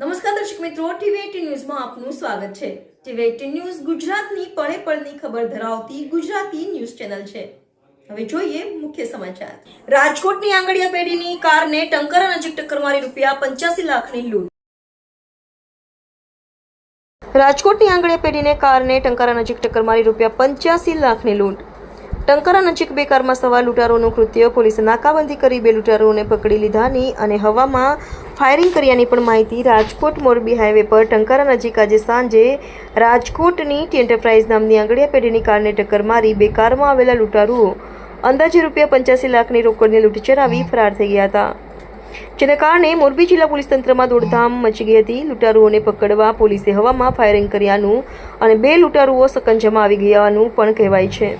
નમસ્કાર દર્શક મિત્રો ટીવી ન્યૂઝમાં આપનું સ્વાગત છે. ટીવી ન્યૂઝ ગુજરાતની પળે પળની ખબર ધરાવતી ગુજરાતી ન્યૂઝ ચેનલ છે. હવે જોઈએ મુખ્ય સમાચાર. રાજકોટની આંગળીયા પેઢીની કારને ટંકર નજીક ટક્કર મારી રૂપિયા પંચ્યાસી લાખની લૂંટ. રાજકોટની આંગળીયા પેઢીને કારને ટંકારા નજીક ટક્કર મારી રૂપિયા પંચ્યાસી લાખની લૂંટ. ટંકારા નજીક બે કારમાં સવાર લૂંટારોનું કૃત્ય, પોલીસે નાકાબંધી કરી બે લૂંટારોને પકડી લીધાની અને હવામાં ફાયરિંગ કર્યાની પણ માહિતી રાજકોટ મોરબી હાઈવે પર ટંકારા નજીક આજે સાંજે રાજકોટની એન્ટરપ્રાઇઝ નામની આંગળીયા પેઢીની કારને ટક્કર મારી બે કારમાં આવેલા લૂંટારુઓ અંદાજે રૂપિયા પંચ્યાસી લાખની રોકડને લૂંટી ચલાવી ફરાર થઈ ગયા હતા. જેને કારણે મોરબી જિલ્લા પોલીસ તંત્રમાં દોડધામ મચી ગઈ હતી. લૂંટારુઓને પકડવા પોલીસે હવામાં ફાયરિંગ કર્યાનું અને બે લૂંટારુઓ સકંજામાં આવી ગયાનું પણ કહેવાય છે.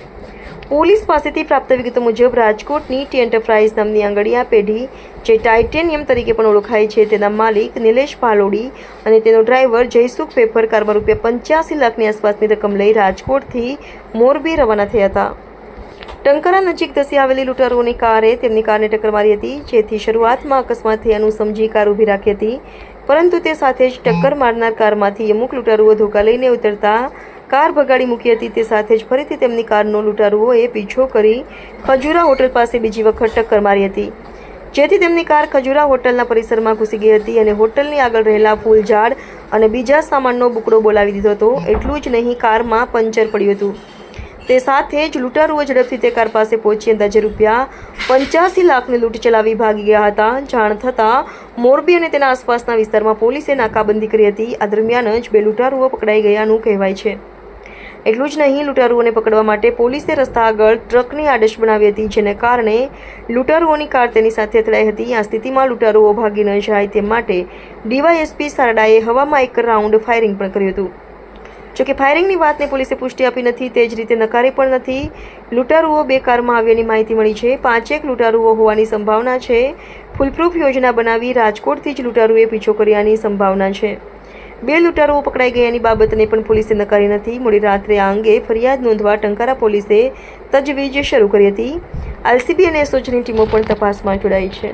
પોલીસ પાસેથી પ્રાપ્ત વિગતો મુજબ રાજકોટની ટી એન્ટરપ્રાઇઝ નામની આંગળીયા પેઢી જે ટાઇટેનિયમ તરીકે પણ ઓળખાય છે, તેના માલિક નિલેશ પાલોડી અને તેનો ડ્રાઈવર જયસુખ પેપર કારમાં રૂપિયા પંચ્યાસી લાખની આસપાસની રકમ લઈ રાજકોટથી મોરબી રવાના થયા હતા. ટંકારા નજીક ધસી આવેલી લૂંટારોની કારે તેમની કારને ટક્કર મારી હતી, જેથી શરૂઆતમાં અકસ્માત થયાનું સમજી કાર ઊભી રાખી હતી, પરંતુ તે સાથે જ ટક્કર મારનાર કારમાંથી અમુક લૂંટારુઓ ધોકા લઈને ઉતરતા કાર ભગાડી મૂકી હતી તે સાથે જ ફરીથી તેમની કારનો લૂંટારુઓએ પીછો કરી ખજુરા હોટલ પાસે બીજી વખત ટક્કર મારી હતી. જેથી તેમની કાર ખજૂરા હોટલના પરિસરમાં ઘૂસી ગઈ હતી અને હોટલની આગળ રહેલા ફૂલ ઝાડ અને બીજા સામાનનો બુકડો બોલાવી દીધો હતો, એટલું જ નહીં કારમાં પંચર પડ્યું હતું. તે સાથે જ લૂંટારુઓ ઝડપથી તે કાર પાસે પહોંચી અંદાજે રૂપિયા પંચ્યાસી લાખની લૂંટ ચલાવી ભાગી ગયા હતા. જાણ થતાં મોરબી અને તેના આસપાસના વિસ્તારમાં પોલીસે નાકાબંધી કરી હતી. આ દરમિયાન જ બે લૂંટારુઓ પકડાઈ ગયાનું કહેવાય છે. એટલું જ નહીં, લૂંટારુઓને પકડવા માટે પોલીસે રસ્તા આગળ ટ્રકની આડશ બનાવી હતી, જેને કારણે લૂંટારુઓની કાર તેની સાથે અથડાઈ હતી. આ સ્થિતિમાં લૂંટારુઓ ભાગી ન જાય તે માટે ડીવાયએસપી સારડાએ હવામાં એક રાઉન્ડ ફાયરિંગ પણ કર્યું હતું. જોકે ફાયરિંગની વાતને પોલીસે પુષ્ટિ આપી નથી, તે જ રીતે નકારી પણ નથી. લૂંટારુઓ બે કારમાં આવ્યાની માહિતી મળી છે. પાંચેક લૂંટારુઓ હોવાની સંભાવના છે. ફૂલપ્રૂફ યોજના બનાવી રાજકોટથી જ લૂંટારુએ પીછો કર્યાની સંભાવના છે. બે લૂંટારુઓ પકડાઈ ગયાની બાબતને પણ પોલીસે નકારી નથી. મોડી રાત્રે આ અંગે ફરિયાદ નોંધવા ટંકારા પોલીસે તજવીજ શરૂ કરી હતી. આરસીબી અને એસઓજીની ટીમો પણ તપાસમાં જોડાઈ છે.